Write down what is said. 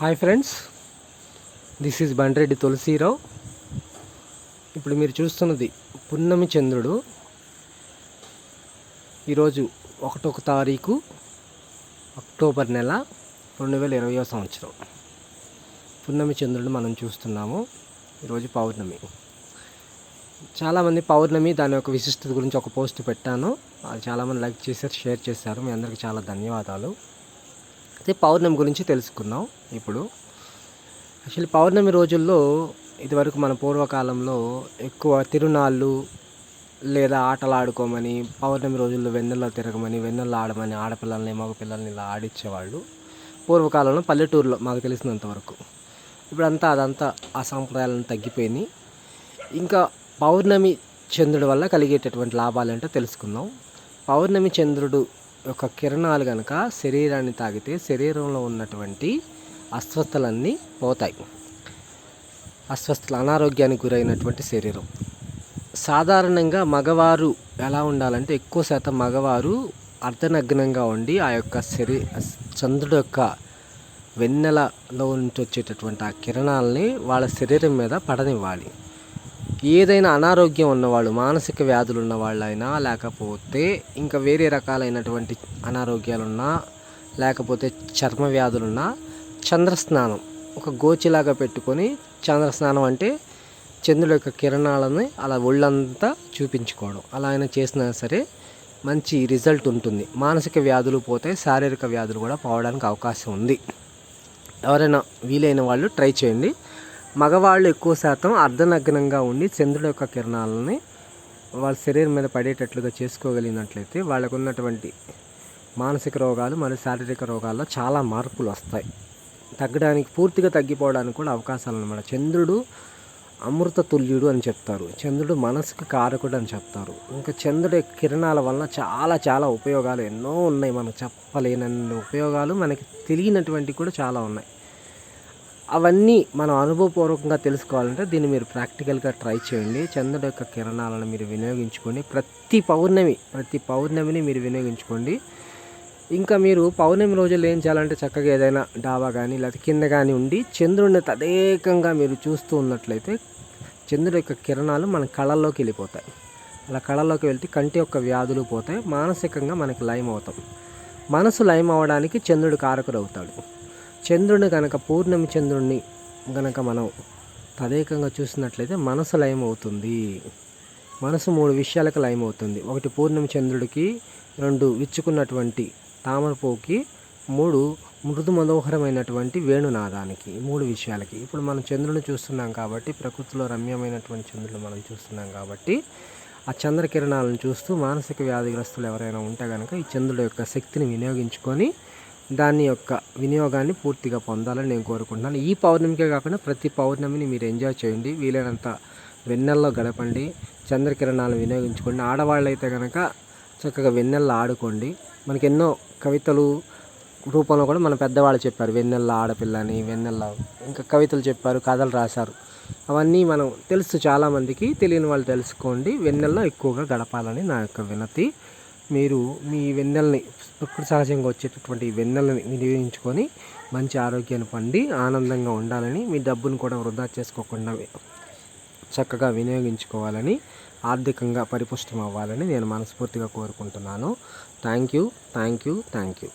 Hi friends this is Bandreddy Tulasi Rao ఇప్పుడు మీరు చూస్తున్నది పున్నమి చంద్రుడు. ఈరోజు ఒకటొక తారీఖు అక్టోబర్ నెల రెండు వేల ఇరవయో సంవత్సరం. పున్నమి చంద్రుడు మనం చూస్తున్నాము. ఈరోజు పౌర్ణమి. చాలామంది పౌర్ణమి దాని యొక్క విశిష్టత గురించి ఒక పోస్ట్ పెట్టాను. అది చాలామంది లైక్ చేశారు షేర్ చేశారు. మీ అందరికీ చాలా ధన్యవాదాలు. అయితే పౌర్ణమి గురించి తెలుసుకుందాం ఇప్పుడు. యాక్చువల్లీ పౌర్ణమి రోజుల్లో ఇదివరకు మన పూర్వకాలంలో ఎక్కువ తిరునాళ్ళు లేదా ఆటలు ఆడుకోమని పౌర్ణమి రోజుల్లో వెన్నెల్లో తిరగమని వెన్నెల్లో ఆడమని ఆడపిల్లల్ని మగపిల్లల్ని ఇలా ఆడిచ్చేవాళ్ళు పూర్వకాలంలో పల్లెటూరులో మాకు తెలిసినంత వరకు. ఇప్పుడంతా అదంతా ఆ సాంప్రదాయాలను తగ్గిపోయినాయి. ఇంకా పౌర్ణమి చంద్రుడి వల్ల కలిగేటటువంటి లాభాలు ఏంటో తెలుసుకుందాం. పౌర్ణమి చంద్రుడు యొక్క కిరణాలు కనుక శరీరాన్ని తాగితే శరీరంలో ఉన్నటువంటి అస్వస్థలన్నీ పోతాయి. అస్వస్థలు అనారోగ్యానికి గురైనటువంటి శరీరం. సాధారణంగా మగవారు ఎలా ఉండాలంటే ఎక్కువ శాతం మగవారు అర్ధనగ్నంగా ఉండి ఆ యొక్క శరీ చంద్రుడు యొక్క వెన్నెలలో నుంచి వచ్చేటటువంటి ఆ కిరణాలని వాళ్ళ శరీరం మీద పడనివ్వాలి. ఏదైనా అనారోగ్యం ఉన్నవాళ్ళు మానసిక వ్యాధులు ఉన్న వాళ్ళైనా లేకపోతే ఇంకా వేరే రకాలైనటువంటి అనారోగ్యాలున్నా లేకపోతే చర్మ వ్యాధులున్నా చంద్రస్నానం ఒక గోచిలాగా పెట్టుకొని చంద్రస్నానం అంటే చంద్రుడి యొక్క కిరణాలని అలా ఒళ్ళంతా చూపించుకోవడం. అలా అయినా చేసినా సరే మంచి రిజల్ట్ ఉంటుంది. మానసిక వ్యాధులు పోతే శారీరక వ్యాధులు కూడా పోవడానికి అవకాశం ఉంది. ఎవరైనా వీలైన వాళ్ళు ట్రై చేయండి. మగవాళ్ళు ఎక్కువ శాతం అర్ధనగ్నంగా ఉండి చంద్రుడి యొక్క కిరణాలని వాళ్ళ శరీరం మీద పడేటట్లుగా చేసుకోగలిగినట్లయితే వాళ్ళకు ఉన్నటువంటి మానసిక రోగాలు మరియు శారీరక రోగాల్లో చాలా మార్పులు వస్తాయి. తగ్గడానికి పూర్తిగా తగ్గిపోవడానికి కూడా అవకాశాలు అనమాట చంద్రుడు అమృత తుల్యుడు అని చెప్తారు. చంద్రుడు మనసుకు కారకుడు అని చెప్తారు. ఇంకా చంద్రుడి కిరణాల వలన చాలా చాలా ఉపయోగాలు ఎన్నో ఉన్నాయి. మనకు చెప్పలేనన్ని ఉపయోగాలు మనకి తెలియనటువంటి కూడా చాలా ఉన్నాయి. అవన్నీ మనం అనుభవపూర్వకంగా తెలుసుకోవాలంటే దీన్ని మీరు ప్రాక్టికల్గా ట్రై చేయండి. చంద్రుడి యొక్క కిరణాలను మీరు వినియోగించుకోండి ప్రతి పౌర్ణమి ప్రతి పౌర్ణమిని మీరు వినియోగించుకోండి. ఇంకా మీరు పౌర్ణమి రోజుల్లో ఏం చేయాలంటే చక్కగా ఏదైనా డాబా కానీ లేకపోతే కింద కానీ ఉండి చంద్రుడిని తదేకంగా మీరు చూస్తూ ఉన్నట్లయితే చంద్రుడి యొక్క కిరణాలు మన కళల్లోకి వెళ్ళిపోతాయి. అలా కళల్లోకి వెళ్తే కంటి యొక్క వ్యాధులు పోతాయి. మానసికంగా మనకి లయం అవుతాం మనసు లయం అవ్వడానికి చంద్రుడు కారకుడు అవుతాడు. చంద్రుడిని కనుక పూర్ణమి చంద్రుడిని కనుక మనం తదేకంగా చూసినట్లయితే మనసు లయం అవుతుంది మనసు మూడు విషయాలకు లయమవుతుంది. ఒకటి పూర్ణమి చంద్రుడికి రెండు విచ్చుకున్నటువంటి తామరపుకి మూడు మృదు మనోహరమైనటువంటి వేణునాదానికి మూడు విషయాలకి. ఇప్పుడు మనం చంద్రుని చూస్తున్నాం కాబట్టి ప్రకృతిలో రమ్యమైనటువంటి చంద్రుడు మనం చూస్తున్నాం కాబట్టి ఆ చంద్రకిరణాలను చూస్తూ మానసిక వ్యాధిగ్రస్తులు ఎవరైనా ఉంటే కనుక ఈ చంద్రుడు యొక్క శక్తిని వినియోగించుకొని దాని యొక్క వినియోగాన్ని పూర్తిగా పొందాలని నేను కోరుకుంటున్నాను. ఈ పౌర్ణమికే కాకుండా ప్రతి పౌర్ణమిని మీరు ఎంజాయ్ చేయండి. వీలైనంత వెన్నెల్లో గడపండి. చంద్రకిరణాలను వినియోగించుకోండి. ఆడవాళ్ళు అయితే కనుక చక్కగా వెన్నెల్లో ఆడుకోండి. మనకి ఎన్నో కవితలు రూపంలో కూడా మన పెద్దవాళ్ళు చెప్పారు. వెన్నెల్ల ఆడపిల్ల అని వెన్నెల్ల ఇంకా కవితలు చెప్పారు కథలు రాశారు. అవన్నీ మనం తెలుసు చాలామందికి తెలియని వాళ్ళు తెలుసుకోండి. వెన్నెల్లో ఎక్కువగా గడపాలని నా యొక్క వినతి. మీరు మీ వెన్నెల్ని ప్రకృతి సహజంగా వచ్చేటటువంటి వెన్నెలని వినియోగించుకొని మంచి ఆరోగ్యాన్ని పండి ఆనందంగా ఉండాలని మీ డబ్బును కూడా వృధా చేసుకోకుండా చక్కగా వినియోగించుకోవాలని ఆర్థికంగా పరిపుష్టం అవ్వాలని నేను మనస్ఫూర్తిగా కోరుకుంటున్నాను. Thank you thank you thank you.